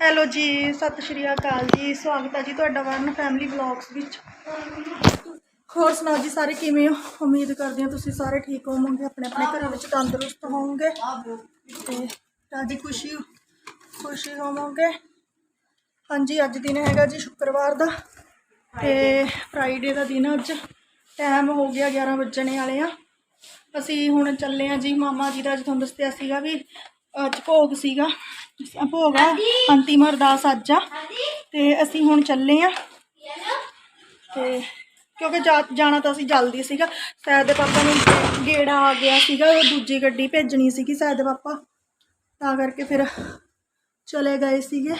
Hello ਜੀ, ਸਤਿ ਸ਼੍ਰੀ ਅਕਾਲ ਜੀ। ਸਵਾਗਤ ਹੈ ਜੀ ਤੁਹਾਡਾ ਵਰਨ ਫੈਮਿਲੀ ਵਲੌਗਸ ਵਿੱਚ। ਹੋਰ ਸੁਣਾਓ ਜੀ, ਸਾਰੇ ਕਿਵੇਂ ਹੋ? ਉਮੀਦ ਕਰਦੇ ਹਾਂ ਤੁਸੀਂ ਸਾਰੇ ਠੀਕ ਹੋਵੋਗੇ, ਆਪਣੇ ਆਪਣੇ ਘਰਾਂ ਵਿੱਚ ਤੰਦਰੁਸਤ ਹੋਵੋਗੇ ਤੇ ਰਾਜੀ ਖੁਸ਼ੀ ਖੁਸ਼ੀ ਹੋਵੋਗੇ। ਹਾਂਜੀ, ਅੱਜ ਦਿਨ ਹੈਗਾ ਜੀ ਸ਼ੁੱਕਰਵਾਰ ਦਾ ਤੇ ਫਰਾਈਡੇ ਦਾ ਦਿਨ ਅੱਜ। ਟਾਈਮ ਹੋ ਗਿਆ 11 ਵੱਜਣੇ ਵਾਲੇ ਆ। ਅਸੀਂ ਹੁਣ ਚੱਲੇ ਆ ਜੀ, ਮਾਮਾ ਜੀ ਦਾ ਅੱਜ ਤੁਹਾਨੂੰ ਦੱਸਿਆ ਸੀਗਾ ਵੀ ਅੱਜ ਭੋਗ ਸੀਗਾ। ਭੋਗ ਆ ਅੰਤਿਮ ਅਰਦਾਸ ਅੱਜ ਆ। ਤੇ ਅਸੀਂ ਹੁਣ ਚੱਲੇ ਆ। ਤੇ ਕਿਉਂਕਿ ਜਾਣਾ ਤਾਂ ਅਸੀਂ ਜਲਦੀ ਸੀਗਾ। ਸੈਦ ਦੇ ਪਾਪਾ ਨੂੰ ਗੇੜਾ ਆ ਗਿਆ ਸੀਗਾ ਉਹ ਦੂਜੀ ਗੱਡੀ ਭੇਜਣੀ ਸੀਗੀ ਸੈਦ ਦੇ ਪਾਪਾ। ਤਾਂ ਕਰਕੇ ਫਿਰ ਚਲੇ ਗਏ ਸੀਗੇ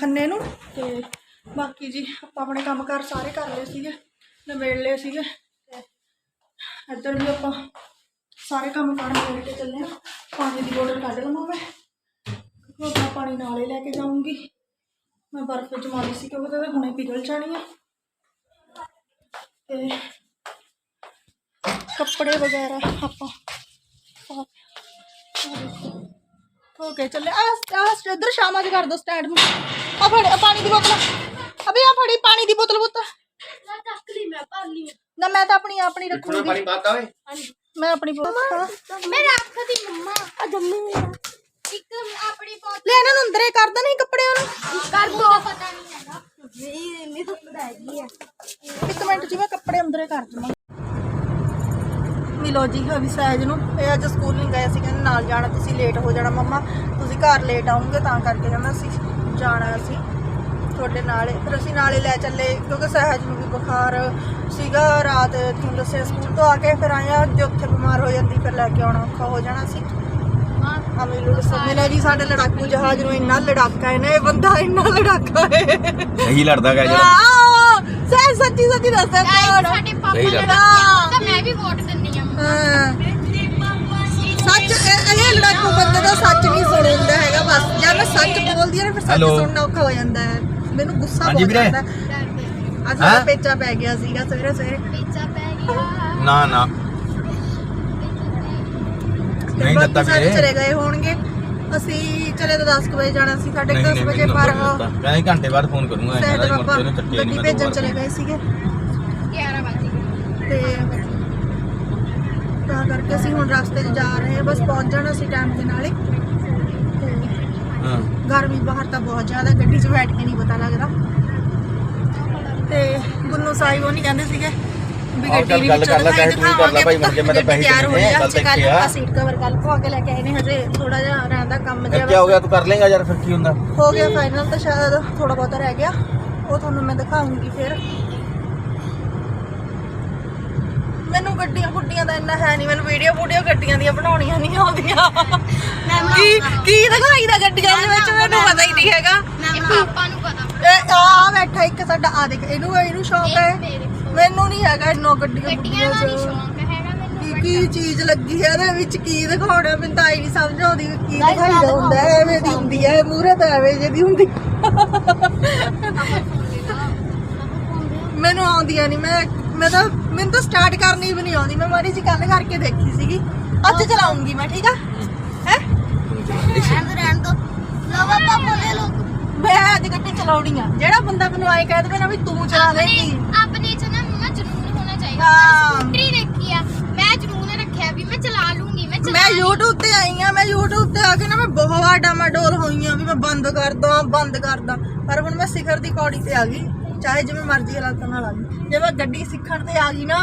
ਖੰਨੇ ਨੂੰ। ਤੇ ਬਾਕੀ ਜੀ ਆਪਾਂ ਆਪਣੇ ਕੰਮ ਕਾਰ ਸਾਰੇ ਕਰ ਲਏ ਸੀਗੇ ਨਿਬੇੜ ਲਏ ਸੀਗੇ। ਇੱਧਰ ਵੀ ਆਪਾਂ ਸਾਰੇ ਕੰਮ ਕਾਰ ਕੇ ਚੱਲੇ ਆ। ਪਾਣੀ ਦੀ ਬੋਤਲ ਕੱਢ ਲਵਾਂ ਮੈਂ। ਪਾਣੀ ਨਾਲੇ ਲੈ ਕੇ ਜਾਊਂਗੀ। ਮੈਂ ਬਰਫ਼ ਜਮਾ ਲਈ ਸੀ ਕਿਉਂਕਿ ਉਹਦੇ ਹੁਣੇ ਪਿਘਲ ਜਾਣੀ ਆ। ਤੇ ਕੱਪੜੇ ਵਗੈਰਾ ਆਪਾਂ ਓਕੇ ਚੱਲੇ। ਆ ਆ ਇਧਰ ਸ਼ਾਮਾ ਜੀ ਕਰ ਦੋ ਸਟੈਂਡ ਨੂੰ। ਆ ਫੜ ਆਹ ਪਾਣੀ ਦੀ ਬੋਤਲ। ਅਬੇ ਆ ਫੜੀ ਪਾਣੀ ਦੀ ਬੋਤਲ ਪੁੱਤ ਮੈਂ ਚੱਕ ਲਈ ਮੈਂ ਭਰ ਲਈ ਨਾ ਮੈਂ ਤਾਂ ਆਪਣੀ ਆਪਣੀ ਥੋੜਾ ਰੱਖੂੰਗੀ। ਪਾਣੀ ਪਾਤਾ ਓਏ? ਮੈਂ ਆਪਣੀ ਬੋਤਲ ਮੈਂ ਰੱਖਦੀ ਮੰਮਾ। ਆ ਜੰਮੀ ਇੱਕ ਆਪਣੀ ਬੋਤਲ ਲੈ ਇਹਨਾਂ ਨੂੰ ਅੰਦਰੇ ਕਰ ਦੋ ਪਤਾ ਨਹੀਂ ਹੈਗਾ ਨਹੀਂ ਨਹੀਂ ਤਾਂ ਪਤਾ ਹੈਗੀ ਆ ਇੱਕ ਮਿੰਟ ਜੀ ਮੈਂ ਕੱਪੜੇ ਅੰਦਰੇ ਕਰ ਦਵਾਂ ਮਿਲੋ ਜੀ ਅਭੀ ਸਹਿਜ ਨੂੰ। ਇਹ ਅੱਜ ਸਕੂਲ ਨਹੀਂ ਗਏ ਸੀ ਕਹਿੰਦੇ ਨਾਲ ਜਾਣਾ ਤੁਸੀਂ ਲੇਟ ਹੋ ਜਾਣਾ ਮੰਮਾ। ਤੁਸੀਂ ਘਰ ਲੇਟ ਆਉਂਗੇ ਤਾਂ ਕਰਕੇ ਕਹਿੰਦਾ ਅਸੀਂ ਜਾਣਾ ਅਸੀਂ ਤੁਹਾਡੇ ਨਾਲੇ ਫਿਰ ਅਸੀਂ ਨਾਲੇ ਲੈ ਚੱਲੇ ਕਿਉਂਕਿ ਸਹਿਜ ਨੂੰ ਵੀ ਬੁਖਾਰ ਸੀਗਾ। ਰਾਤ ਤੁਹਾਨੂੰ ਦੱਸਿਆ ਸਕੂਲ ਤੋਂ ਆ ਕੇ ਫਿਰ ਆਇਆ ਜੇ ਉੱਥੇ ਬਿਮਾਰ ਹੋ ਜਾਂਦੀ ਫਿਰ ਲੈ ਕੇ ਆਉਣਾ ਔਖਾ ਹੋ ਜਾਣਾ ਸੀ। ਅਮੀਲੂ ਸਮੇਲਾ ਜੀ ਸਾਡੇ ਲੜਾਕੂ ਜਹਾਜ਼ ਨੂੰ ਇੰਨਾ ਲੜਾਕਾ ਹੈ ਨਾ ਇਹ ਬੰਦਾ ਇੰਨਾ ਲੜਾਕਾ ਹੈ। ਸਹੀ ਲੜਦਾ ਗਾ ਆਹ, ਸਹਿਜ ਸੱਚੀ ਸੱਚੀ ਦੱਸਿਆ ਕੌਣ ਸਾਡੇ ਪਾਪਾ ਸਹੀ ਨੇ ਗੱਲ। ਦੱਸਿਆ ਤਾਂ ਮੈਂ ਵੀ ਵੋਟ ਦਿੰਨੀ ਆ ਹਾਂ। ਸੱਚ ਇਹ ਇਹ ਲੜਾਕੂ ਬੰਦੇ ਦਾ ਸੱਚ ਨਹੀਂ ਸੁਣਦਾ ਹੈਗਾ ਬਸ। ਜਦ ਮੈਂ ਸੱਚ ਬੋਲਦੀ ਹਾਂ ਨਾ ਫਿਰ ਸੱਚ Hello. ਸੁਣਨਾ ਔਖਾ ਹੋ ਜਾਂਦਾ ਹੈ। ਮੈਨੂੰ ਗੁੱਸਾ ਹਾਂਜੀ ਬਹੁਤ ਵੀਰੇ। ਆਉਂਦਾ। ਅੱਜ ਹੈਂ? ਮੇਰਾ ਪੇਚਾ ਪੈ ਗਿਆ ਸੀਗਾ ਸਵੇਰੇ ਸਵੇਰੇ ਪੀਜ਼ਾ ਪੈ ਗਿਆ। ਨਾ ਨਾ। ਤੇ ਨਹੀਂ ਬਾਕੀ ਦਿੱਤਾ ਸਾਰੇ ਵੀਰੇ। ਚਲੇ ਗਏ ਹੋਣਗੇ। ਅਸੀਂ ਚਲੇ ਤਾਂ 10 ਕੁ ਵਜੇ ਜਾਣਾ ਸੀ ਸਾਢੇ ਨਹੀਂ 10 ਨਹੀਂ ਵਜੇ ਪਰ ਕਹਿੰਦਾ ਘੰਟੇ ਬਾਅਦ ਫੋਨ ਕਰੂੰਗਾ ਸਹਿਜ ਇਹਨਾਂ ਦੇ ਦਾ ਮੁੜ ਪਾਪਾ ਕੇ ਚੱਕਿਆ ਗੱਡੀ ਨਹੀਂ ਭੇਜਣ ਚਲੇ ਗਏ ਸੀਗੇ। 11 ਵਜੇ ਤੇ ਤਾਂ ਕਰਕੇ ਅਸੀਂ ਹੁਣ ਰਸਤੇ 'ਚ ਜਾ ਰਹੇ ਹਾਂ। ਬਸ ਪਹੁੰਚ ਜਾਣਾ ਸੀ ਟਾਈਮ ਦੇ ਨਾਲ ਹੀ। ਤੇ ਹਾਂ। ਗਰਮੀ ਬਾਹਰ ਤਾਂ ਬਹੁਤ ਜ਼ਿਆਦਾ ਗੱਡੀ 'ਚ ਬੈਠ ਕੇ ਨਹੀਂ ਪਤਾ ਲੱਗਦਾ। ਤੇ ਗੁੰਨੂ ਸਾਹਿਬ ਉਹ ਨਹੀਂ ਕਹਿੰਦੇ ਸੀਗੇ ਵੀ ਗੱਡੀ ਚੱਲ ਵਿੱਚ ਹੀ ਕਰ ਲੈ ਭਾਈ, ਮੁੜ ਕੇ ਮੈਂ ਤਾਂ ਪੈਸੇ ਤਿਆਰ ਹੋ ਜਾ ਕੱਲ। ਆਪਾਂ ਸੀਟ ਕਵਰ ਕੱਲ ਪਵਾ ਕੇ ਲੈ ਕੇ ਆਏ ਨੇ ਹਜੇ ਥੋੜਾ ਜਿਹਾ ਰਹਿੰਦਾ ਕੰਮ ਜਿਹਾ ਕੀ ਹੋ ਗਿਆ ਤੂੰ ਕਰ ਲੇਗਾ ਯਾਰ ਫਿਰ ਕੀ ਹੁੰਦਾ? ਹੋ ਗਿਆ ਫਾਈਨਲ ਤਾਂ ਸ਼ਾਇਦ ਥੋੜਾ ਬਹੁਤਾ ਰਹਿ ਗਿਆ ਉਹ ਤੁਹਾਨੂੰ ਮੈਂ ਦਿਖਾਉਂਗੀ ਫਿਰ। ਮੈਨੂੰ ਗੱਡੀਆਂ ਗੁੱਡੀਆਂ ਦਾ ਇੰਨਾ ਹੈ ਨਹੀਂ ਮੈਨੂੰ ਵੀਡੀਓ ਵੀਡੀਓ ਗੱਡੀਆਂ ਦੀਆਂ ਬਣਾਉਣੀਆਂ ਨਹੀਂ ਆਉਂਦੀਆਂ। ਕੀ ਕੀ ਦਿਖਾਈਦਾ ਗੱਡੀਆਂ ਦੇ ਵਿੱਚ ਮੈਨੂੰ ਪਤਾ ਹੀ ਨਹੀਂ ਹੈਗਾ। ਇਹ ਪਾਪਾ ਨੂੰ ਪਤਾ। ਇਹ ਆ ਬੈਠਾ ਇੱਕ ਸਾਡਾ ਆ ਦੇਖ ਇਹਨੂੰ ਇਹਨੂੰ ਸ਼ੌਂਕ ਹੈ। ਮੈਨੂੰ ਨਹੀਂ ਹੈਗਾ ਇੰਨੋ ਗੱਡੀਆਂ ਗੱਡੀਆਂ ਦਾ ਨਹੀਂ। ਸ਼ੌਂਕ ਹੈਗਾ ਮੈਨੂੰ ਕੀ ਕੀ ਚੀਜ਼ ਲੱਗੀ ਹੈ ਇਹਦੇ ਵਿੱਚ? ਕੀ ਦਿਖਾਉਣਾ? ਮੈਨੂੰ ਤਾਂ ਆਈ ਨਹੀਂ ਸਮਝ ਆਉਂਦੀ ਵੀ ਕੀ ਦਿਖਾਈਦਾ ਹੁੰਦਾ ਹੈ ਐਵੇਂ ਦੀ ਹੁੰਦੀ ਹੈ ਮੂਰੇ ਤਾਂ ਐਵੇਂ ਜਿਹੀ ਹੁੰਦੀ। ਮੈਨੂੰ ਆਉਂਦੀਆਂ ਨਹੀਂ ਮੈਂ ਮੈਂ ਤਾਂ ਮੈਨੂੰ ਤਾਂ ਸਟਾਰਟ ਕਰਨੀ ਵੀ ਨਹੀਂ ਆਉਂਦੀ। ਮੈਂ ਮਾੜੀ ਜੀ ਕੱਲ ਕਰਕੇ ਦੇਖੀ ਸੀਗੀ। ਅੱਜ ਚਲਾਉਂਗੀ ਮੈਂ ਠੀਕ ਆ? ਹੈ? ਰਹਿਣ ਦੋ ਰਹਿਣ ਦੋ। ਲੋ ਪਾਪਾ ਬੋਲੇ ਲੋ ਮੈਂ ਅੱਜ ਗੱਡੀ ਚਲਾਉਣੀ ਆ। ਜਿਹੜਾ ਬੰਦਾ ਮੈਨੂੰ ਆਏ ਕਹਿ ਦੇਵੇ ਨਾ ਵੀ ਤੂੰ ਚਲਾ ਦੇਂਗੀ ਆਪਣੇ ਚ ਨਾ ਨਾ ਜਨੂਨ ਹੋਣਾ ਚਾਹੀਦਾ ਹਾਂ। ਮੈਂ ਸਕੂਟਰੀ ਦੇਖੀ ਆ ਮੈਂ ਜਨੂਨ ਰੱਖਿਆ ਵੀ ਮੈਂ ਚਲਾ ਲੂੰਗੀ ਮੈਂ ਚਲਾ ਮੈਂ YouTube ਤੇ ਆਈ ਆ ਮੈਂ YouTube ਤੇ ਆ ਕੇ ਨਾ ਮੈਂ ਬਹੁਤ ਡਾਮਾਡੋਲ ਹੋਈ ਆ ਵੀ ਮੈਂ ਬੰਦ ਕਰਦਾ ਬੰਦ ਕਰਦਾ ਪਰ ਹੁਣ ਮੈਂ ਸਿਖਰ ਦੀ ਕੌੜੀ ਤੇ ਆ ਗਈ ਚਾਹੇ ਜਿਵੇਂ ਮਰਜ਼ੀ ਹਾਲਾਤਾਂ ਨਾਲ ਆ ਗਈ ਜੇ ਮੈਂ ਗੱਡੀ ਸਿੱਖਣ ਤੇ ਆ ਗਈ ਨਾ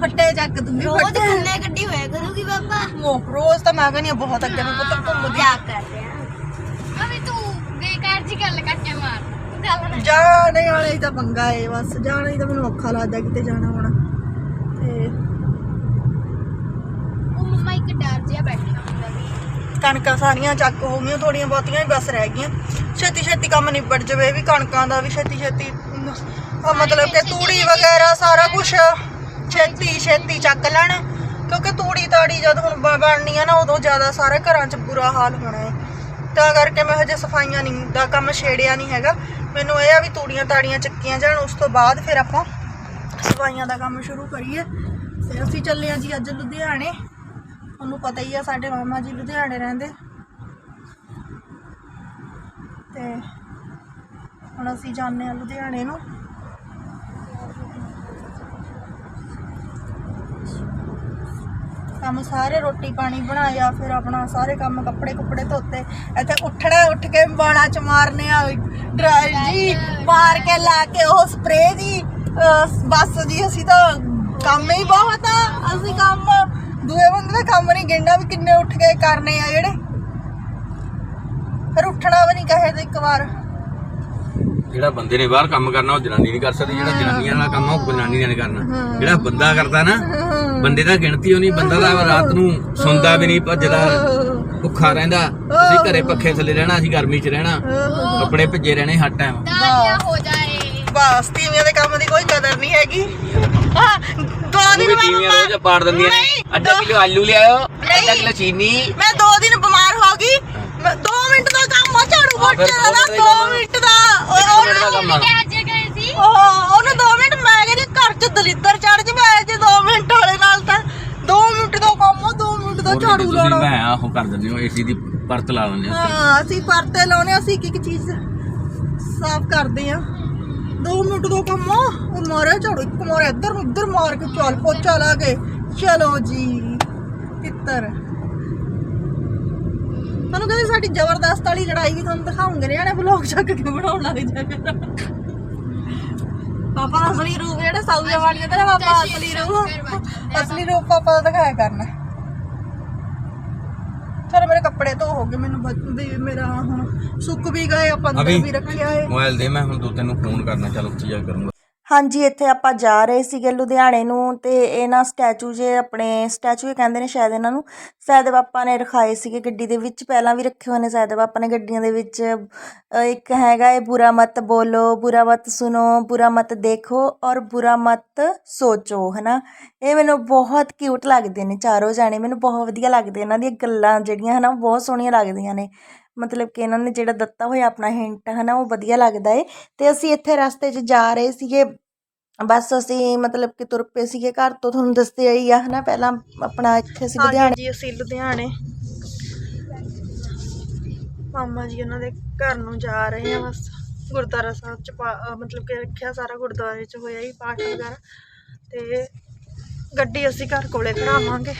ਫੱਟੇ ਚੱਕ ਦੂੰਗੀ ਰੋਜ਼ ਫੱਟੇ। ਖੰਨੇ ਗੱਡੀ ਹੋਇਆ ਕਰੂਗੀ ਪਾਪਾ ਮੋ ਰੋਜ਼ ਤਾਂ ਮੈਂ ਕਹਿੰਦੀ ਹਾਂ ਬਹੁਤ ਅੱਗੇ ਮੈਂ ਪੁੱਤ ਘੁੰਮਦੀ ਆ ਕਰਦੇ ਆ? ਅਬੇ ਤੂੰ ਬੇਕਾਰ ਜੀ ਗੱਲ ਕੱਟੇ ਮਾਰ। ਜਾਣੇ ਵਾਲੇ ਤਾਂ ਪੰਗਾ ਏ ਬਸ ਜਾਣਾ ਹੀ ਤਾਂ ਮੈਨੂੰ ਔਖਾ ਲੱਗਦਾ ਕਿਤੇ ਜਾਣਾ ਹੋਣਾ। ਤੇ ਉਹ ਮੰਮਾ ਇੱਕ ਡਰ ਜਿਹਾ ਬੈਠਾ ਹੁੰਦਾ ਵੀ। ਕਣਕਾਂ ਸਾਰੀਆਂ ਚੱਕ ਹੋ ਗਈਆਂ ਥੋੜੀਆਂ ਬਹੁਤੀਆਂ ਹੀ ਬਸ ਰਹਿ ਗਈਆਂ। ਛੇਤੀ ਛੇਤੀ ਕੰਮ ਨਿਬੜ ਜਵੇ ਵੀ ਕਣਕਾਂ ਦਾ ਵੀ ਛੇਤੀ ਛੇਤੀ ਮਤਲਬ ਕਿ ਤੂੜੀ ਵਗੈਰਾ ਸਾਰਾ ਕੁਝ ਛੇਤੀ ਛੇਤੀ ਚੱਕ ਲੈਣ ਕਿਉਂਕਿ ਤੂੜੀ ਤਾੜੀ ਜਦ ਹੁਣ ਬਣਨੀ ਆ ਨਾ ਉਦੋਂ ਜ਼ਿਆਦਾ ਸਾਰੇ ਘਰਾਂ 'ਚ ਬੁਰਾ ਹਾਲ ਹੋਣਾ ਹੈ ਤਾਂ ਕਰਕੇ ਮੈਂ ਹਜੇ ਸਫਾਈਆਂ ਨਹੀਂ ਦਾ ਕੰਮ ਛੇੜਿਆ ਨਹੀਂ ਹੈਗਾ। ਮੈਨੂੰ ਇਹ ਆ ਵੀ ਤੂੜੀਆਂ ਤਾੜੀਆਂ ਚੱਕੀਆਂ ਜਾਣ, ਉਸ ਤੋਂ ਬਾਅਦ ਫਿਰ ਆਪਾਂ ਸਫਾਈਆਂ ਦਾ ਕੰਮ ਸ਼ੁਰੂ ਕਰੀਏ। ਤੇ ਅਸੀਂ ਚੱਲੇ ਆ ਜੀ ਅੱਜ ਲੁਧਿਆਣੇ। ਤੁਹਾਨੂੰ ਪਤਾ ਹੀ ਆ, ਸਾਡੇ ਮਾਮਾ ਜੀ ਲੁਧਿਆਣੇ ਰਹਿੰਦੇ। ਤੇ ਹੁਣ ਅਸੀਂ ਜਾਂਦੇ ਆ ਲੁਧਿਆਣੇ ਨੂੰ। ਕੰਮ, ਸਾਰੇ ਰੋਟੀ ਪਾਣੀ ਬਣਾਇਆ, ਫਿਰ ਆਪਣਾ ਸਾਰੇ ਕੰਮ ਕੱਪੜੇ ਕੁੱਪੜੇ ਧੋਤੇ। ਇੱਥੇ ਉੱਠਣਾ, ਉੱਠ ਕੇ ਬਾਲਾਂ ਚ ਮਾਰਨੇ ਆ ਡਰਾਈਵ ਜੀ, ਮਾਰ ਕੇ ਲਾ ਕੇ ਉਹ ਸਪਰੇ ਜੀ ਬਸ ਜੀ ਅਸੀਂ ਤਾਂ ਕੰਮ ਹੀ ਬਹੁਤ ਆ, ਅਸੀਂ ਕੰਮ, ਦੂਏ ਬੰਦੇ ਦਾ ਕੰਮ ਨਹੀਂ ਗਿਣਨਾ ਵੀ ਕਿੰਨੇ ਉੱਠ ਕੇ ਕਰਨੇ ਆ ਜਿਹੜੇ। ਫਿਰ ਉੱਠਣਾ ਵੀ ਨਹੀਂ ਕਹੇ ਤੇ ਇੱਕ ਵਾਰ। ਜਿਹੜਾ ਬੰਦੇ ਨੇ ਬਾਹਰ ਕੰਮ ਕਰਨਾ ਉਹ ਜਨਾਨੀ ਨਹੀਂ ਕਰ ਸਕਦੀ ਜਿਹੜਾ ਜਨਾਨੀਆਂ ਨਾਲ ਕੰਮ ਆ ਉਹ ਜਨਾਨੀ ਨੇ ਕਰਨਾ। ਜਿਹੜਾ ਬੰਦਾ ਕਰਦਾ ਨਾ ਬੰਦੇ ਦਾ ਗਿਣਤੀ ਉਹ ਨਹੀਂ ਬੰਦਾ ਤਾਂ ਰਾਤ ਨੂੰ ਸੌਂਦਾ ਵੀ ਨਹੀਂ ਭੱਜਦਾ ਭੁੱਖਾ ਰਹਿੰਦਾ। ਤੁਸੀਂ ਘਰੇ ਪੱਖੇ ਥੱਲੇ ਰਹਿਣਾ ਅਸੀਂ ਗਰਮੀ 'ਚ ਰਹਿਣਾ। ਕੱਪੜੇ ਭਿੱਜੇ ਰਹਿਣੇ ਹਰ ਟਾਈਮ ਹੋ ਜਾਏ। ਬਸ ਤੀਵੀਆਂ ਦੇ ਕੰਮ ਦੀ ਕੋਈ ਕਦਰ ਨਹੀਂ ਹੈਗੀ। ਦੋ ਦਿਨ ਮੈਂ ਬਿਮਾਰ- ਰੋਜ਼ ਪਾੜ ਦਿੰਦੀਆਂ ਨੇ। ਅੱਧਾ ਦੋ- ਕਿਲੋ ਆਲੂ ਲਿਆਓ ਅੱਧਾ। ਕਿਲੋ ਚੀਨੀ। ਮੈਂ ਦੋ ਦਿਨ ਬਿਮਾਰ ਹੋ ਗਈ ਮੈਂ 2 ਮਿੰਟ ਦਾ ਆ ਦਾ ਹੀ 2 ਕੰਮ ਆ। ਮਿੰਟ ਦਾ। ਉਹ- ਮਿੰਟ ਦਾ ਉਹਨੂੰ ਕੰਮ ਆ। ਕਿ ਅੱਜ ਗਏ ਸੀ? ਉਹ ਉਹਨੂੰ 2 ਮਿੰਟ ਮੈਂ ਕਹਿੰਦੀ ਘਰ ਚ ਦਲਿੱਦਰ ਚੜ ਚ ਮੈਂ ਜੇ 2 ਮਿੰਟ ਵਾਲੇ ਨਾਲ ਤਾਂ 2 ਮਿੰਟ ਦਾ ਕੰਮ ਆ 2 ਮਿੰਟ ਦਾ ਝਾੜੂ ਲਾਉਣਾ। ਮੈਂ ਆਹੋ ਕਰ ਦਿੰਦੇ ਹੋ ਏਸੀ ਦੀ ਪਰਤ ਲਾ ਦਿੰਦੇ ਹੋ ਹਾਂ ਅਸੀਂ ਪਰਤੇ ਲਾਉਣੇ ਅਸੀਂ ਇੱਕ ਇੱਕ ਚੀਜ਼ ਸਾਫ਼ ਕਰਦੇ ਆ 2 ਮਿੰਟ ਦਾ ਕੰਮ ਆ ਉਹ ਮਾਰਿਆ ਝਾੜੂ ਇੱਕ ਮਾਰਿਆ ਇੱਧਰ ਨੂੰ ਉੱਧਰ ਮਾਰ ਕੇ ਚੱਲ ਪੋਚਾ ਲਾ ਕੇ। ਚਲੋ ਜੀ ਤਿੱਤਰ। ਤੁਹਾਨੂੰ ਕਹਿੰਦੇ ਸਾਡੀ ਜ਼ਬਰਦਸਤ ਵਾਲੀ ਲੜਾਈ ਵੀ ਤੁਹਾਨੂੰ ਦਿਖਾਉਂਗੇ ਨੇ ਆਣੇ ਬਲੌਗ ਚੱਕ ਕੇ ਬਣਾਉਣ ਲੱਗ ਜਾਗਾ ਪਾਪਾ ਦਾ ਅਸਲੀ ਰੂਪ ਜਿਹੜਾ ਸਾਊਆਂ ਵਾਲੀਆਂ ਤੇ ਪਾਪਾ ਅਸਲੀ ਰੂਪ ਅਸਲੀ ਰੂਪ ਪਾਪਾ ਦਾ ਦਿਖਾਇਆ ਕਰਨਾ। ਚਲ ਮੇਰੇ ਕੱਪੜੇ ਧੋ ਹੋ ਗਏ ਮੈਨੂੰ ਵੀ ਮੇਰਾ ਹੁਣ ਸੁੱਕ ਵੀ ਗਏ ਆਪਾਂ ਅੰਦਰ। ਵੀ ਰੱਖਿਆ ਏ। ਮੋਬਾਈਲ ਦੇ ਮੈਂ ਹੁਣ ਦੋ ਤੈਨੂੰ ਫੋਨ ਕਰਨਾ ਚੱਲ ਉੱਥੇ ਜਾ ਕਰੂੰਗਾ। ਹਾਂਜੀ, ਇੱਥੇ ਆਪਾਂ ਜਾ ਰਹੇ ਸੀਗੇ ਲੁਧਿਆਣੇ ਨੂੰ ਤੇ ਇਹ ਨਾ ਸਟੈਚੂ ਜੇ ਆਪਣੇ ਸਟੈਚੂ ਹੀ ਕਹਿੰਦੇ ਨੇ ਸ਼ਾਇਦ ਇਹਨਾਂ ਨੂੰ ਸੈਦ ਬਾਪਾ ਨੇ ਰਖਾਏ ਸੀਗੇ ਗੱਡੀ ਦੇ ਵਿੱਚ, ਪਹਿਲਾਂ ਵੀ ਰੱਖੇ ਹੋਏ ਨੇ ਸੈਦ ਬਾਪਾ ਨੇ ਗੱਡੀਆਂ ਦੇ ਵਿੱਚ ਇੱਕ ਹੈਗਾ ਇਹ ਬੁਰਾ ਮਤ ਬੋਲੋ, ਬੁਰਾ ਮਤ ਸੁਨੋ ਬੁਰਾ ਮਤ ਦੇਖੋ ਔਰ ਬੁਰਾ ਮਤ ਸੋਚੋ, ਹਨਾ? ਇਹ ਮੈਨੂੰ ਬਹੁਤ ਕਿਊਟ ਲੱਗਦੇ ਨੇ ਚਾਰੋਂ ਜਾਣੇ, ਮੈਨੂੰ ਬਹੁਤ ਵਧੀਆ ਲੱਗਦੇ ਇਹਨਾਂ ਦੀਆਂ ਗੱਲਾਂ ਜਿਹੜੀਆਂ, ਹਨਾ ਉਹ ਬਹੁਤ ਸੋਹਣੀਆਂ ਲੱਗਦੀਆਂ ਨੇ। ਮਤਲਬ ਕਿ ਇਹਨਾਂ ਨੇ ਜਿਹੜਾ ਦਿੱਤਾ ਹੋਇਆ ਆਪਣਾ ਹਿੰਟ ਹਨਾ, ਉਹ ਵਧੀਆ ਲੱਗਦਾ ਏ। ਤੇ ਅਸੀਂ ਇੱਥੇ ਰਸਤੇ 'ਚ ਜਾ ਰਹੇ ਸੀਗੇ ਬਸ ਅਸੀਂ ਮਤਲਬ ਕਿ ਤੁਰ ਪਏ ਸੀਗੇ ਘਰ ਤੋਂ ਤੁਹਾਨੂੰ ਦੱਸਿਆ ਹੀ ਆ ਹਨਾ ਪਹਿਲਾਂ ਆਪਣਾ ਇੱਥੇ ਅਸੀਂ ਲੁਧਿਆਣੇ ਜੀ ਅਸੀਂ ਲੁਧਿਆਣੇ। ਮਾਮਾ ਜੀ ਉਹਨਾਂ ਦੇ ਘਰ ਨੂੰ ਜਾ ਰਹੇ ਆ ਬਸ। ਗੁਰਦੁਆਰਾ ਸਾਹਿਬ ਚ ਮਤਲਬ ਕਿ ਰੱਖਿਆ ਸਾਰਾ ਗੁਰਦੁਆਰੇ ਚ ਹੋਇਆ ਹੀ ਪਾਠ ਵਗੈਰਾ। ਤੇ ਗੱਡੀ ਅਸੀਂ ਘਰ ਕੋਲੇ ਖੜਾਵਾਂਗੇ।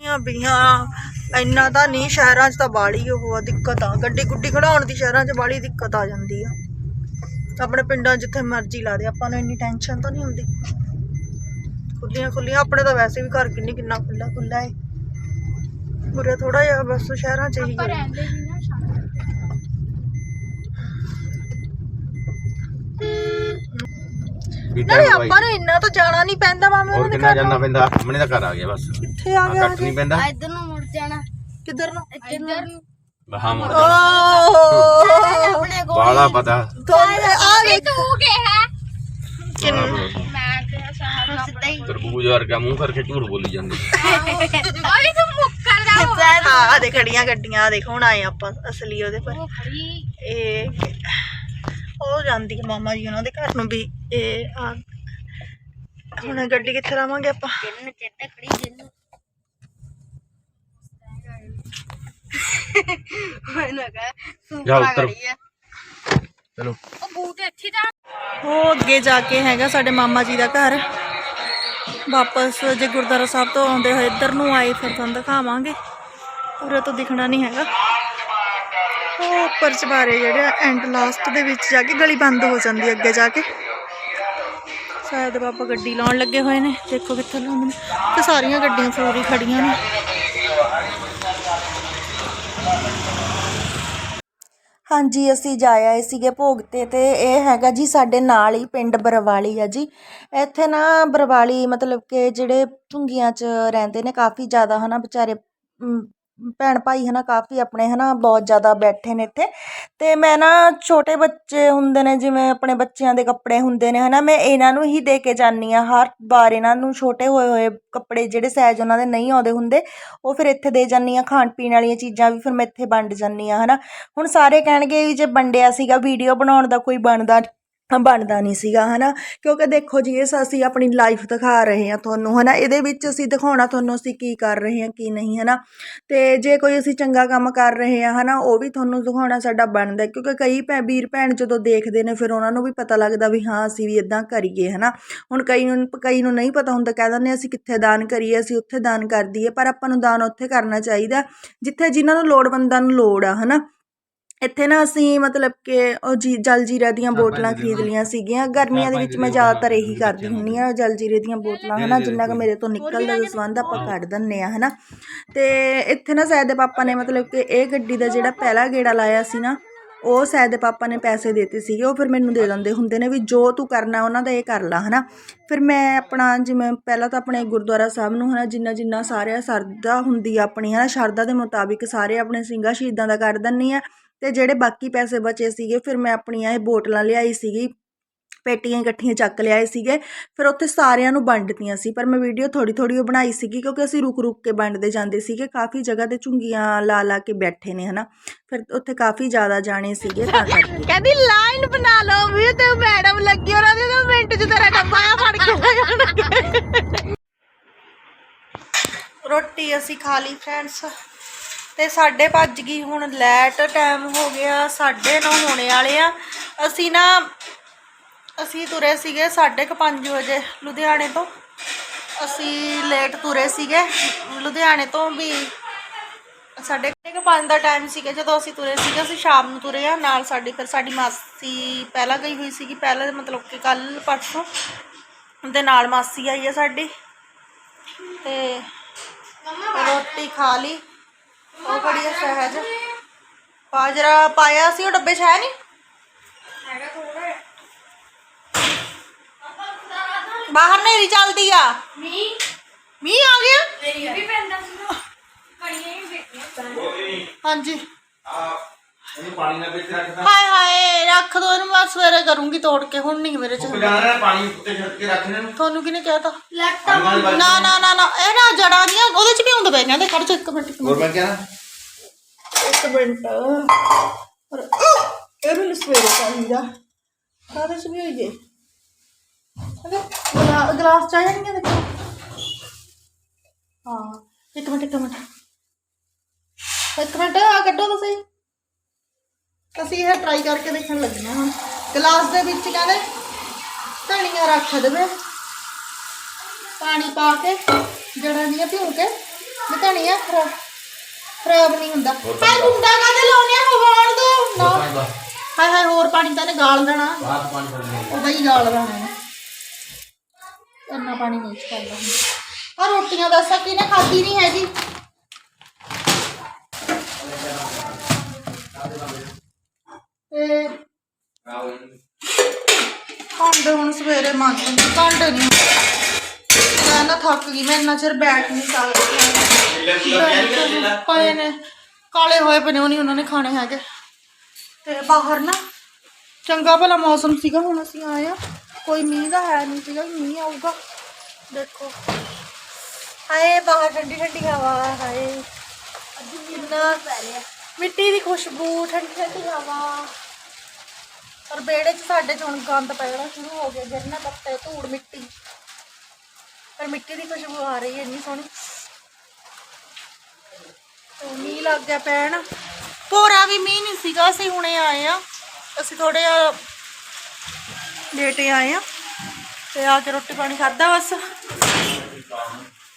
ਬੀਆਂ ਬੀਆਂ ਇੰਨਾ ਤਾਂ ਨਹੀਂ, ਸ਼ਹਿਰਾਂ 'ਚ ਤਾਂ ਬਾੜੀ ਉਹ ਆ, ਦਿੱਕਤ ਆ। ਗੱਡੀ ਗੁੱਡੀ ਖੜਾਉਣ ਦੀ ਸ਼ਹਿਰਾਂ 'ਚ ਬਾੜੀ ਦਿੱਕਤ ਆ ਜਾਂਦੀ ਆ। ਆਪਣੇ ਪਿੰਡਾਂ 'ਚ ਜਿੱਥੇ ਮਰਜ਼ੀ ਲਾ ਦੇ, ਆਪਾਂ ਨੂੰ ਇੰਨੀ ਟੈਨਸ਼ਨ ਤਾਂ ਨਹੀਂ ਹੁੰਦੀ। ਖੁੱਲੀਆਂ ਖੁੱਲੀਆਂ, ਆਪਣੇ ਤਾਂ ਵੈਸੇ ਵੀ ਘਰ ਕਿੰਨੀ ਕਿੰਨਾ ਖੁੱਲਾ ਖੁੱਲਾ ਏ। ਉਰੇ ਥੋੜਾ ਜਿਹਾ ਬਸ ਸ਼ਹਿਰਾਂ 'ਚ ਹੀ ਪਰ ਹੈ। ਰਹਿੰਦੇ ਸੀ ਨਾ ਸ਼ਾਮ ਨਾਲੇ ਆਪਾਂ ਨੂੰ ਇੰਨਾ ਤਾਂ ਜਾਣਾ ਨਹੀਂ ਪੈਂਦਾ ਮਾਮੇ ਹੋਰ ਉਹਨਾਂ ਦੇ ਕਿੰਨਾ ਘਰ ਜਾਣਾ ਨੂੰ। ਪੈਂਦਾ? ਸਾਹਮਣੇ ਦਾ ਘਰ ਆ ਗਿਆ ਬਸ। ਕਿੱਥੇ ਆ ਗਿਆ ਕੱਟ ਨਹੀਂ ਪੈਂਦਾ। ਇੱਧਰ ਨੂੰ ਮੁੜ ਜਾਣਾ। ਕਿੱਧਰ ਨੂੰ? ਇੱਧਰ ਨੂੰ। ਬਹਾ ਮੁੜ ਓਹ। ਆਪਣੇ ਕੋਲ ਬਾਲਾ ਪਤਾ। ਤੁਹਾਨੂੰ ਆ ਤੂੰ ਕਿਹਾ ਕਿੰਨ ਮੈਂ ਕਿਹਾ ਸਾਹ ਸਿੱਧਾ ਹੀ। ਤਰਬੂਜ ਵਰਗਾ ਮੂੰਹ ਕਰਕੇ ਝੂਠ ਬੋਲੀ ਜਾਂਦੀ। ਅਰੇ ਤੂੰ ਮੁੱਕਰ ਦਾ ਹੋ ਹਾਂ। ਆ ਦੇ ਖੜੀਆਂ ਗੱਡੀਆਂ ਆ ਦੇਖ ਹੁਣ ਆਏ ਆਪਾਂ ਅਸਲੀ ਉਹਦੇ ਪਰ। ਉਹ ਖੜੀ। ਇਹ ਉਹ ਜਾਂਦੀ ਹੈ ਮਾਮਾ ਜੀ ਉਹਨਾਂ ਦੇ ਘਰ ਨੂੰ ਵੀ ਇਹ ਆ। ਹੁਣ ਗੱਡੀ ਕਿੱਥੇ ਲਾਵਾਂਗੇ ਆਪਾਂ? ਜਿੰਨ ਖੜੀ ਜਿੰਨ। ਚਲੋ। ਉਹ ਅੱਗੇ ਜਾ ਕੇ ਹੈਗਾ ਸਾਡੇ ਮਾਮਾ ਜੀ ਦਾ ਘਰ। ਵਾਪਸ ਜੇ ਗੁਰਦੁਆਰਾ ਸਾਹਿਬ ਤੋਂ ਆਉਂਦੇ ਹੋਏ ਇੱਧਰ ਨੂੰ ਆਏ ਫਿਰ ਤੁਹਾਨੂੰ ਦਿਖਾਵਾਂਗੇ। ਪੂਰਾ ਤਾਂ ਦਿਖਣਾ ਨਹੀਂ ਹੈਗਾ। ਉਹ ਉੱਪਰ ਚਬਾਰੇ ਜਿਹੜੇ ਐਂਡ ਲਾਸਟ ਦੇ ਵਿੱਚ ਜਾ ਕੇ ਗਲੀ ਬੰਦ ਹੋ ਜਾਂਦੀ ਅੱਗੇ ਜਾ ਕੇ। ਸ਼ਾਇਦ ਬਾਬਾ ਗੱਡੀ ਲਾਉਣ ਲੱਗੇ ਹੋਏ ਨੇ। ਦੇਖੋ ਕਿੱਥੇ ਲਾਉਂਦੇ ਨੇ। ਤੇ ਸਾਰੀਆਂ ਗੱਡੀਆਂ ਫਲੋਰੀ ਖੜੀਆਂ ਨੇ। ਹਾਂਜੀ, ਅਸੀਂ ਜਾ ਆਏ ਸੀਗੇ ਭੋਗ ਤੇ ਤੇ ਇਹ ਹੈਗਾ ਜੀ ਸਾਡੇ ਨਾਲ ਹੀ ਪਿੰਡ ਬਰਵਾਲੀ ਆ ਜੀ। ਇੱਥੇ ਨਾ ਬਰਵਾਲੀ ਮਤਲਬ ਕਿ ਜਿਹੜੇ ਝੁੰਗੀਆਂ 'ਚ ਰਹਿੰਦੇ ਨੇ, ਕਾਫੀ ਜ਼ਿਆਦਾ ਹਨਾ ਵਿਚਾਰੇ ਭੈਣ ਭਾਈ ਹੈ ਨਾ ਕਾਫੀ ਆਪਣੇ ਹੈ ਨਾ ਬਹੁਤ ਜ਼ਿਆਦਾ ਬੈਠੇ ਨੇ ਇੱਥੇ। ਅਤੇ ਮੈਂ ਨਾ ਛੋਟੇ ਬੱਚੇ ਹੁੰਦੇ ਨੇ, ਜਿਵੇਂ ਆਪਣੇ ਬੱਚਿਆਂ ਦੇ ਕੱਪੜੇ ਹੁੰਦੇ ਨੇ ਹੈ ਨਾ ਮੈਂ ਇਹਨਾਂ ਨੂੰ ਹੀ ਦੇ ਕੇ ਜਾਂਦੀ ਹਾਂ। ਹਰ ਵਾਰ ਇਹਨਾਂ ਨੂੰ ਛੋਟੇ ਹੋਏ ਹੋਏ ਕੱਪੜੇ ਜਿਹੜੇ ਸਾਈਜ਼ ਉਹਨਾਂ ਦੇ ਨਹੀਂ ਆਉਂਦੇ ਹੁੰਦੇ, ਉਹ ਫਿਰ ਇੱਥੇ ਦੇ ਜਾਂਦੀ ਹਾਂ। ਖਾਣ ਪੀਣ ਵਾਲੀਆਂ ਚੀਜ਼ਾਂ ਵੀ ਫਿਰ ਮੈਂ ਇੱਥੇ ਵੰਡ ਜਾਂਦੀ ਹਾਂ ਹੈ ਨਾ ਹੁਣ ਸਾਰੇ ਕਹਿਣਗੇ ਵੀ ਜੇ ਵੰਡਿਆ ਸੀਗਾ, ਵੀਡੀਓ ਬਣਾਉਣ ਦਾ ਕੋਈ ਬਣਦਾ ਬਣਦਾ ਨਹੀਂ ਸੀਗਾ ਹੈ ਨਾ ਕਿਉਂਕਿ ਦੇਖੋ ਜੀ, ਇਸ ਅਸੀਂ ਆਪਣੀ ਲਾਈਫ ਦਿਖਾ ਰਹੇ ਹਾਂ ਤੁਹਾਨੂੰ ਹੈ ਨਾ ਇਹਦੇ ਵਿੱਚ ਅਸੀਂ ਦਿਖਾਉਣਾ ਤੁਹਾਨੂੰ ਅਸੀਂ ਕੀ ਕਰ ਰਹੇ ਹਾਂ, ਕੀ ਨਹੀਂ ਹੈ ਨਾ ਅਤੇ ਜੇ ਕੋਈ ਅਸੀਂ ਚੰਗਾ ਕੰਮ ਕਰ ਰਹੇ ਹਾਂ ਹੈ ਨਾ ਉਹ ਵੀ ਤੁਹਾਨੂੰ ਦਿਖਾਉਣਾ ਸਾਡਾ ਬਣਦਾ ਕਿਉਂਕਿ ਕਈ ਭੈ, ਵੀਰ ਭੈਣ ਜਦੋਂ ਦੇਖਦੇ ਨੇ, ਫਿਰ ਉਹਨਾਂ ਨੂੰ ਵੀ ਪਤਾ ਲੱਗਦਾ ਵੀ ਹਾਂ, ਅਸੀਂ ਵੀ ਇੱਦਾਂ ਕਰੀਏ ਹੈ ਨਾ ਹੁਣ ਕਈ ਨੂੰ ਕਈ ਨੂੰ ਨਹੀਂ ਪਤਾ ਹੁੰਦਾ, ਕਹਿ ਦਿੰਦੇ ਅਸੀਂ ਕਿੱਥੇ ਦਾਨ ਕਰੀਏ, ਅਸੀਂ ਉੱਥੇ ਦਾਨ ਕਰ ਦਈਏ, ਪਰ ਆਪਾਂ ਨੂੰ ਦਾਨ ਉੱਥੇ ਕਰਨਾ ਚਾਹੀਦਾ, ਜਿੱਥੇ ਜਿਨ੍ਹਾਂ ਨੂੰ ਲੋੜਵੰਦਾਂ ਨੂੰ ਲੋੜ ਆ ਹੈ ਨਾ ਇੱਥੇ ਨਾ ਅਸੀਂ ਮਤਲਬ ਕਿ ਉਹ ਜੀ ਜਲ ਜੀਰਾ ਦੀਆਂ ਬੋਤਲਾਂ ਖਰੀਦ ਲਈਆਂ ਸੀਗੀਆਂ। ਗਰਮੀਆਂ ਦੇ ਵਿੱਚ ਮੈਂ ਜ਼ਿਆਦਾਤਰ ਇਹੀ ਕਰਦੀ ਹੁੰਦੀ ਆ ਜਲ ਜੀਰੇ ਦੀਆਂ ਬੋਤਲਾਂ ਹਨਾ ਜਿੰਨਾ ਕੁ ਮੇਰੇ ਤੋਂ ਨਿਕਲਦਾ ਦਸਵੰਦ ਆਪਾਂ ਕੱਢ ਦਿੰਨੇ ਆ ਹਨਾ ਤੇ ਇੱਥੇ ਨਾ ਸੈਦ ਦੇ ਪਾਪਾ ਨੇ ਮਤਲਬ ਕਿ ਇਹ ਗੱਡੀ ਦਾ ਜਿਹੜਾ ਪਹਿਲਾ ਗੇੜਾ ਲਾਇਆ ਸੀ ਨਾ ਉਹ ਸੈਦ ਦੇ ਪਾਪਾ ਨੇ ਪੈਸੇ ਦਿੱਤੇ ਸੀਗੇ ਉਹ ਫਿਰ ਮੈਨੂੰ ਦੇ ਦਿੰਦੇ ਹੁੰਦੇ ਨੇ ਵੀ ਜੋ ਤੂੰ ਕਰਨਾ ਉਹਨਾਂ ਦਾ ਇਹ ਕਰ ਲਾ ਹਨਾ ਫਿਰ ਮੈਂ ਆਪਣਾ ਜਿਵੇਂ ਪਹਿਲਾਂ ਤਾਂ ਆਪਣੇ ਗੁਰਦੁਆਰਾ ਸਾਹਿਬ ਨੂੰ ਹਨਾ ਜਿੰਨਾ ਜਿੰਨਾ ਸਾਰਿਆਂ ਸਰਦਾ ਹੁੰਦੀ ਆ ਆਪਣੀ ਹਨਾ ਸ਼ਰਧਾ ਦੇ ਮੁਤਾਬਿਕ ਸਾਰੇ ਆਪਣੇ ਸਿੰਘਾਂ ਸ਼ਹੀਦਾਂ ਦਾ ਕਰ ਦਿੰਨੀ ਆ। ਤੇ ਜਿਹੜੇ ਬਾਕੀ ਪੈਸੇ ਬਚੇ ਸੀਗੇ ਫਿਰ ਮੈਂ ਆਪਣੀਆਂ ਇਹ ਬੋਤਲਾਂ ਲਿਆਈ ਸੀਗੀ ਪੇਟੀਆਂ ਇਕੱਠੀਆਂ ਚੱਕ ਲਿਆਏ ਸੀਗੇ ਫਿਰ ਉੱਥੇ ਸਾਰਿਆਂ ਨੂੰ ਵੰਡਤੀਆਂ ਸੀ ਪਰ ਮੈਂ ਵੀਡੀਓ ਥੋੜੀ ਥੋੜੀ ਬਣਾਈ ਸੀਗੀ ਕਿਉਂਕਿ ਅਸੀਂ ਰੁਕ ਰੁਕ ਕੇ ਵੰਡਦੇ ਜਾਂਦੇ ਸੀਗੇ ਕਾਫੀ ਜਗ੍ਹਾ ਤੇ ਝੁੰਗੀਆਂ ਲਾ ਲਾ ਕੇ ਬੈਠੇ ਨੇ ਹਨਾ ਫਿਰ ਉੱਥੇ ਕਾਫੀ ਜ਼ਿਆਦਾ ਜਾਣੇ ਸੀਗੇ ਤਾਂ ਕਰਕੇ। ਕਹਿੰਦੀ ਲਾਈਨ ਬਣਾ ਲਓ ਵੀ ਤੇ ਮੈਡਮ ਲੱਗੀ ਉਹਨਾਂ ਦੇ ਤਾਂ ਮਿੰਟ ਚ ਤੇਰਾ ਡੱਬਾ ਆ ਫੜ ਕੇ ਰੋਟੀ ਅਸੀਂ ਖਾ ਲਈ ਫਰੈਂਡਸ। ਤੇ ਸਾਡੇ ਭੱਜ ਗਈ ਹੁਣ ਲੈਟ ਟਾਈਮ ਹੋ ਗਿਆ 9:30 ਹੋਣੇ ਵਾਲੇ ਆ। ਅਸੀਂ ਨਾ, ਅਸੀਂ ਤੁਰੇ ਸੀਗੇ 5:30 ਵਜੇ ਲੁਧਿਆਣੇ ਤੋਂ। ਅਸੀਂ ਲੇਟ ਤੁਰੇ ਸੀਗੇ, ਲੁਧਿਆਣੇ ਤੋਂ ਵੀ ਸਾਡੇ ਕੁ ਪੰਜ ਦਾ ਟਾਈਮ ਸੀਗਾ। ਜਦੋਂ ਅਸੀਂ ਤੁਰੇ ਸੀਗੇ, ਅਸੀਂ ਸ਼ਾਮ ਨੂੰ ਤੁਰੇ ਆ, ਨਾਲ ਸਾਡੀ ਫਿਰ ਸਾਡੀ ਮਾਸੀ ਪਹਿਲਾਂ ਗਈ ਹੋਈ ਸੀਗੀ, ਪਹਿਲਾਂ ਮਤਲਬ ਕਿ ਕੱਲ ਪਰਸੋਂ ਦੇ ਨਾਲ ਮਾਸੀ ਆਈ ਆ ਸਾਡੀ। ਤੇ ਰੋਟੀ ਖਾ ਲਈ। ਉਹ ਬੜੀ ਸਹਿਜ। ਬਾਜਰਾ ਪਾਇਆ ਸੀ ਉਹ ਡੱਬੇ 'ਚ ਹੈ ਨਹੀਂ? ਬਾਹਰ ਨੇਰੀ ਚੱਲਦੀ ਆ। ਮੀ ਮੀਂਹ ਆ ਗਿਆ? ਮੇਰੀ ਵੀ ਪੈਂਦਾ ਕਣੀਆਂ ਹੀ ਵੇਖੀਆਂ। ਹਾਂਜੀ। ਇਹਨੂੰ ਪਾਣੀ ਨਾਲ ਵਿੱਚ ਰੱਖਦਾ। ਹਾਏ ਹਾਏ ਰੱਖ ਦੋ ਇਹਨੂੰ ਮੈਂ ਸਵੇਰੇ ਕਰੂੰਗੀ ਤੋੜ ਕੇ ਹੁਣ ਨਹੀਂ ਮੇਰੇ ਚ ਜਾਣਾ ਨਾ ਪਾਣੀ ਉੱਤੇ ਛੱਡ ਕੇ ਰੱਖਣੇ ਨੂੰ ਤੁਹਾਨੂੰ ਕਿਹਨੇ ਕਹਿਤਾ? ਪਾਣੀ ਨਾਲ ਨਾ ਨਾ ਨਾ ਨਾ ਇਹ ਨਾ ਜੜਾਂ ਦੀਆਂ ਉਹਦੇ ਚ ਵੀ ਹੁੰਦੇ ਪਏ ਕਹਿੰਦੇ ਖੜ ਜਾ ਇੱਕ ਮਿੰਟ ਇੱਕ ਮਿੰਟ ਹੋਰ ਮੈਂ ਕਿਹਾ ਇੱਕ ਮਿੰਟ। ਪਰ ਇਹ ਮੈਨੂੰ ਸਵੇਰੇ ਚਾਹੀਦਾ। ਕਾਹਦੇ ਚ ਵੀ ਹੋਈਏ ਅਗਰ ਗਲਾ- ਗਲਾਸ ਚਾਹੀਦਾ ਨਹੀਂ ਦੇਖੋ। ਹਾਂ ਇੱਕ ਮਿੰਟ ਇੱਕ ਮਿੰਟ। ਇੱਕ ਮਿੰਟ ਆ ਕੱਢੋ ਤੁਸੀਂ। ਅਸੀਂ ਇਹ ਟਰਾਈ ਕਰਕੇ ਦੇਖਣ ਲੱਗੇ ਹਾਂ ਗਲਾਸ ਦੇ ਵਿੱਚ ਕਹਿੰਦੇ ਧਨੀਆ ਰੱਖ ਦੇਵੇ। ਪਾਣੀ ਪਾ ਕੇ ਜੜਾਂ ਦੀਆਂ ਭਿਉਂ ਕੇ ਵੀ ਧਨੀਆ ਖਰਾ ਖਰਾਬ ਨਹੀਂ ਹੁੰਦਾ। ਹਾਏ ਗੁੰਡਾ ਕਾਹਦੇ ਲਾਉਣੇ ਹਵਾਣ ਦੋ। ਨਾ। ਹਾਏ ਹਾਏ ਹੋਰ ਪਾਣੀ ਤਾਂ ਨੇ ਗਾਲ ਦੇਣਾ। ਬਾਅਦ ਪਾਣੀ ਪੜਨਾ ਉਹ ਬਈ ਗਾਲ ਦੇਣਾ ਇੰਨਾ ਪਾਣੀ ਨਹੀਂ ਹੁੰਦਾ ਆ ਰੋਟੀਆਂ ਦੱਸ ਕਿਨੇ ਖਾਧੀ ਨਹੀਂ ਹੈਗੀ? ਤੇ ਭਾਂਡੇ ਹੁਣ ਸਵੇਰੇ ਮਾਂਜੂਗੀ ਭਾਂਡੇ ਨਹੀਂ ਮੈਂ ਨਾ ਥੱਕ ਗਈ, ਮੈਂ ਇੰਨਾ ਚਿਰ ਬੈਠ ਨਹੀਂ ਸਕਦੀ। ਪਏ ਨੇ, ਕਾਲੇ ਹੋਏ ਪਏ ਨੇ, ਉਹ ਨਹੀਂ ਉਹਨਾਂ ਨੇ ਖਾਣੇ ਹੈਗੇ। ਤੇ ਬਾਹਰ ਨਾ ਚੰਗਾ ਭਲਾ ਮੌਸਮ ਸੀਗਾ, ਹੁਣ ਅਸੀਂ ਆਏ ਆ ਕੋਈ ਮੀਂਹ ਦਾ ਹੈ ਨਹੀਂ ਸੀਗਾ ਵੀ ਮੀਂਹ ਆਊਗਾ। ਦੇਖੋ। ਹਾਏ, ਬਾਹਰ ਠੰਡੀ ਠੰਡੀ ਹਵਾ, ਹਾਏ। ਅੱਜ ਕਿੰਨਾ ਪੈ ਰਿਹਾ ਮਿੱਟੀ ਦੀ ਖੁਸ਼ਬੂ, ਠੰਡੀ ਠੰਡੀ ਹਵਾ। ਪਰ ਬੇੜੇ 'ਚ ਸਾਡੇ 'ਚ ਹੁਣ ਗੰਦ ਪੈਣਾ ਸ਼ੁਰੂ ਹੋ ਗਿਆ ਗਿਰਨਾ ਪੱਤੇ, ਧੂੜ, ਮਿੱਟੀ। ਪਰ ਮਿੱਟੀ ਦੀ ਖੁਸ਼ਬੂ ਆ ਰਹੀ ਹੈ, ਇੰਨੀ ਸੋਹਣੀ। ਤੇ ਮੀਂਹ ਲੱਗ ਗਿਆ ਪੈਣ। ਭੋਰਾ ਵੀ ਮੀਂਹ ਨਹੀਂ ਸੀਗਾ, ਅਸੀਂ ਹੁਣੇ ਆਏ ਆ ਅਸੀਂ ਥੋੜੇ ਲੇਟੇ ਆਏ ਆ ਤੇ ਆ ਕੇ ਰੋਟੀ ਪਾਣੀ ਖਾਦਾ ਬਸ।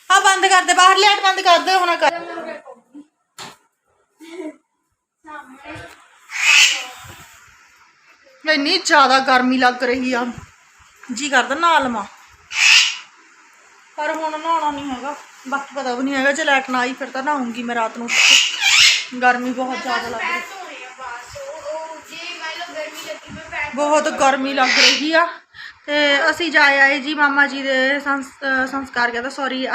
ਆ ਬੰਦ ਕਰ ਦੇ, ਬਾਹਰ ਲਾਈਟ ਬੰਦ ਕਰ ਦੇ, ਹੁਣ ਕਰ। ਇੰਨੀ ਜ਼ਿਆਦਾ ਗਰਮੀ ਲੱਗ ਰਹੀ ਆ। ਜੀ ਕਰਦਾ ਨਾ ਲਵਾਂ ਪਰ ਹੁਣ ਨਹਾਉਣਾ ਨਹੀਂ ਹੈਗਾ। ਬਾਕੀ ਪਤਾ ਵੀ ਨਹੀਂ ਹੈਗਾ, ਜੇ ਲਾਈਟ ਨਾ ਆਈ ਫਿਰ ਤਾਂ ਨਹਾਉਂਗੀ ਮੈਂ ਰਾਤ ਨੂੰ। ਗਰਮੀ ਬਹੁਤ ਜ਼ਿਆਦਾ ਲੱਗ ਰਹੀ। ਬਹੁਤ ਗਰਮੀ ਲੱਗ ਰਹੀ ਆ। ਤੇ ਅਸੀਂ ਜਾ ਆਏ ਜੀ ਮਾਮਾ ਜੀ ਦੇ ਸੰਸ- ਸੰਸਕਾਰ ਕਹਿੰਦਾ ਸੌਰੀ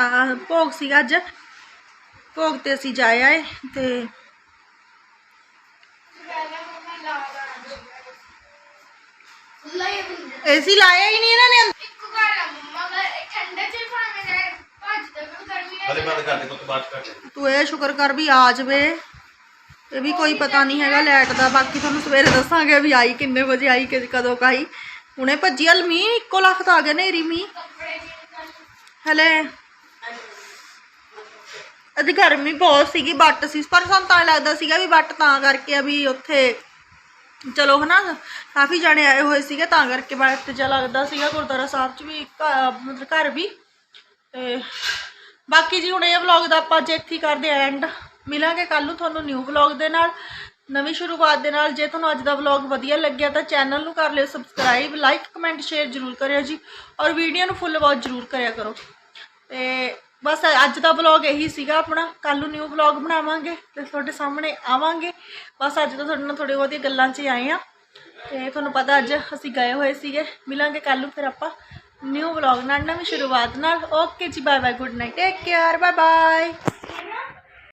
ਭੋਗ ਸੀਗਾ ਅੱਜ। ਭੋਗ ਤੇ ਅਸੀਂ ਜਾ ਆਏ ਤੇ ਲਾਈ ਏਸੀ ਲਾਇਆ ਹੀ ਨਹੀਂ ਇਹਨਾਂ ਨੇ ਅੰਦਰ। ਇੱਕ ਗੱਲ ਆ ਮੰਮਾ ਅਗਰ ਇਹ ਠੰਡੇ ਚ ਭਾਵੇਂ ਨਾ ਭੱਜ ਤੇ ਵੀ ਗਰਮੀ ਆ ਹਲੇ ਬੰਦ ਕਰ ਦੇ ਕੁੱਤ ਬਾਤ ਕਰ ਦੇ। ਤੂੰ ਇਹ ਸ਼ੁਕਰ ਕਰ ਵੀ ਆ ਜਵੇ। ਇਹ ਵੀ ਕੋਈ ਪਤਾ ਨਹੀਂ ਹੈਗਾ ਲਾਈਟ ਦਾ। ਬਾਕੀ ਤੁਹਾਨੂੰ ਸਵੇਰੇ ਦੱਸਾਂਗੇ ਵੀ ਆਈ ਕਿੰਨੇ ਵਜੇ ਆਈ ਕਿ ਕਦੋਂ ਕੁ ਆਈ। ਹੁਣੇ ਭੱਜੀ ਹਲ ਮੀਂਹ ਇੱਕੋ ਲੱਖ ਤਾਂ ਆ ਗਿਆ ਨੇਰੀ ਮੀਂਹ। ਹਲੇ। ਅੱਜ ਗਰਮੀ ਬਹੁਤ ਸੀਗੀ ਬੱਟ ਸੀ। ਪਰ ਸਾਨੂੰ ਤਾਂ ਲੱਗਦਾ ਸੀਗਾ ਵੀ ਬੱਟ ਤਾਂ ਕਰਕੇ ਆ ਵੀ ਉੱਥੇ ਚਲੋ ਹਨਾ, ਕਾਫੀ ਜਾਣੇ ਆਏ ਹੋਏ ਸੀਗੇ, ਤਾਂ ਕਰਕੇ ਬੱਟ ਜਿਹਾ ਲੱਗਦਾ ਸੀਗਾ, ਗੁਰਦੁਆਰਾ ਸਾਹਿਬ 'ਚ ਵੀ ਘ- ਮਤਲਬ ਘਰ ਵੀ। ਤੇ ਬਾਕੀ ਜੀ ਹੁਣ ਇਹ ਵਲੌਗ ਦਾ ਆਪਾਂ ਅੱਜ ਇੱਥੇ ਹੀ ਕਰਦੇ ਐਂਡ ਮਿਲਾਂਗੇ ਕੱਲ ਨੂੰ ਤੁਹਾਨੂੰ ਨਿਊ ਵਲੌਗ ਦੇ ਨਾਲ, ਨਵੀਂ ਸ਼ੁਰੂਆਤ ਦੇ ਨਾਲ। ਜੇ ਤੁਹਾਨੂੰ ਅੱਜ ਦਾ ਵਲੌਗ ਵਧੀਆ ਲੱਗਿਆ ਤਾਂ ਚੈਨਲ ਨੂੰ ਕਰ ਲਿਓ ਸਬਸਕ੍ਰਾਈਬ ਲਾਈਕ ਕਮੈਂਟ ਸ਼ੇਅਰ ਜ਼ਰੂਰ ਕਰਿਓ ਜੀ। ਔਰ ਵੀਡੀਓ ਨੂੰ ਫੁੱਲ ਵਾਚ ਜ਼ਰੂਰ ਕਰਿਆ ਕਰੋ। ਤੇ ਬਸ ਅੱਜ ਦਾ ਵਲੌਗ ਇਹੀ ਸੀਗਾ ਆਪਣਾ। ਕੱਲ ਨੂੰ ਨਿਊ ਵਲੌਗ ਬਣਾਵਾਂਗੇ ਤੇ ਤੁਹਾਡੇ ਸਾਹਮਣੇ ਆਵਾਂਗੇ। ਬਸ ਅੱਜ ਤਾਂ ਤੁਹਾਡੇ ਨਾਲ ਥੋੜੀ ਬਹੁਤੀ ਗੱਲਾਂ 'ਚ ਹੀ ਆਏ ਆ ਤੇ ਤੁਹਾਨੂੰ ਪਤਾ ਅੱਜ ਅਸੀਂ ਗਏ ਹੋਏ ਸੀਗੇ। ਮਿਲਾਂਗੇ ਕੱਲ ਨੂੰ ਫਿਰ ਆਪਾਂ ਨਿਊ ਵਲੌਗ ਨਾਲ। ਨਵੀਂ ਸ਼ੁਰੂਆਤ ਨਾਲ। Okay ji bye bye good night take care bye bye